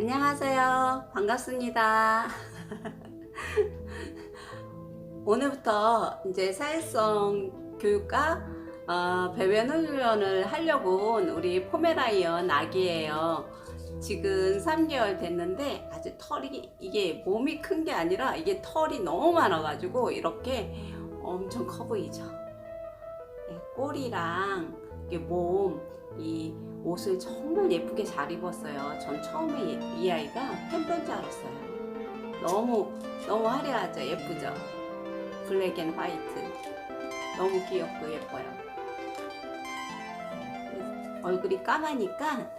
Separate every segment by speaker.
Speaker 1: 안녕하세요. 반갑습니다. 오늘부터 이제 사회성 교육과 어, 배변 훈련을 하려고 온 우리 포메라이언 아기예요. 지금 3개월 됐는데 아주 털이 이게 몸이 큰 게 아니라 이게 털이 너무 많아가지고 이렇게 엄청 커 보이죠. 네, 꼬리랑 이게 몸, 이 옷을 정말 예쁘게 잘 입었어요. 전 처음에 이- 이 아이가 팬더인 줄 알았어요. 너무 너무 화려하죠, 예쁘죠. 블랙 앤 화이트. 너무 귀엽고 예뻐요. 얼굴이 까마니까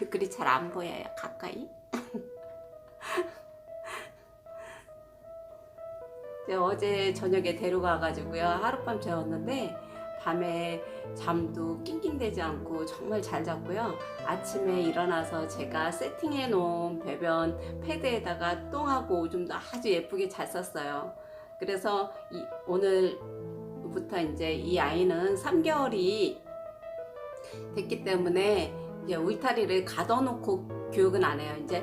Speaker 1: 얼굴이 잘 안 보여요, 가까이. 어제 저녁에 데려가가지고요 하룻밤 재웠는데 밤에 잠도 낑낑대지 않고 정말 잘 잤고요. 아침에 일어나서 제가 세팅해 놓은 배변 패드에다가 똥하고 오줌도 아주 예쁘게 잘 썼어요. 그래서 이- 오늘부터 이제 이 아이는 3개월이 됐기 때문에 이제 울타리를 가둬놓고 교육은 안 해요. 이제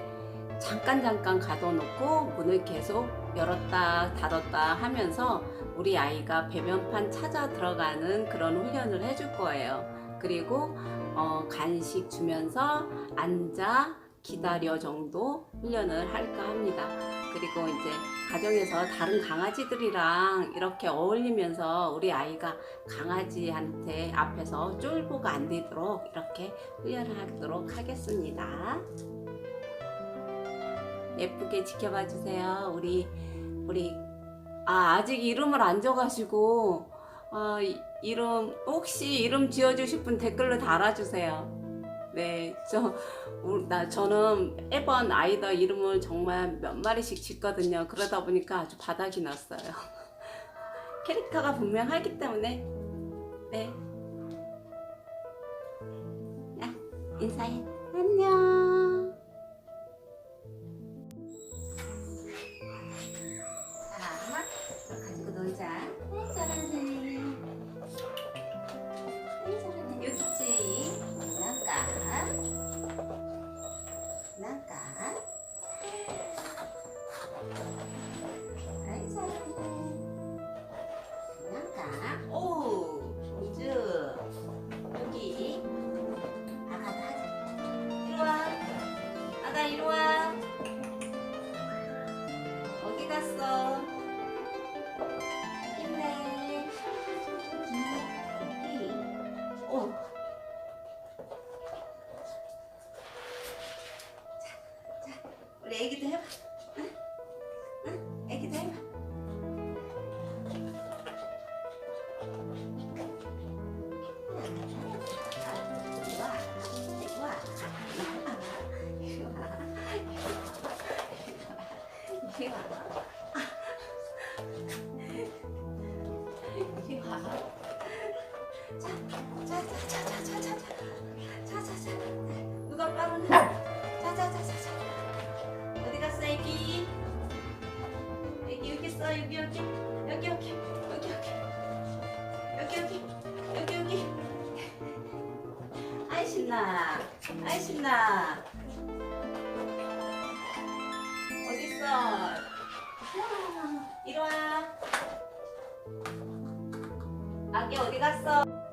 Speaker 1: 잠깐 잠깐 가둬놓고 문을 계속 열었다 닫았다 하면서 우리 아이가 배변판 찾아 들어가는 그런 훈련을 해줄 거예요. 그리고 어, 간식 주면서 앉아 기다려 정도 훈련을 할까 합니다. 그리고 이제 가정에서 다른 강아지들이랑 이렇게 어울리면서 우리 아이가 강아지한테 앞에서 쫄보가 안 되도록 이렇게 훈련을 하도록 하겠습니다. 예쁘게 지켜봐 주세요. 우리 우리 아 아직 이름을 안 줘가지고 아 이- 이름 혹시 이름 지어주실 분 댓글로 달아주세요. 네, 저, 우- 나, 저는 매번 아이들 이름을 정말 몇 마리씩 짓거든요. 그러다 보니까 아주 바닥이 났어요. 캐릭터가 분명하기 때문에, 네. 야, 인사해. 안녕. 아이. 나가. 오, 우주. 여기. 아가, 나. 이리 와. 아가, 이리 와. 어디 갔어? 있네. 여기. 오. 자, 자, 우리 애기도 해봐. 응? 응? 여기 여기, 여기, 여기, 여기, 여기, 여기, 여기, 여기. 아이 신나, 아이 신나. 어디 있어? 이리 와. 아기 어디 갔어?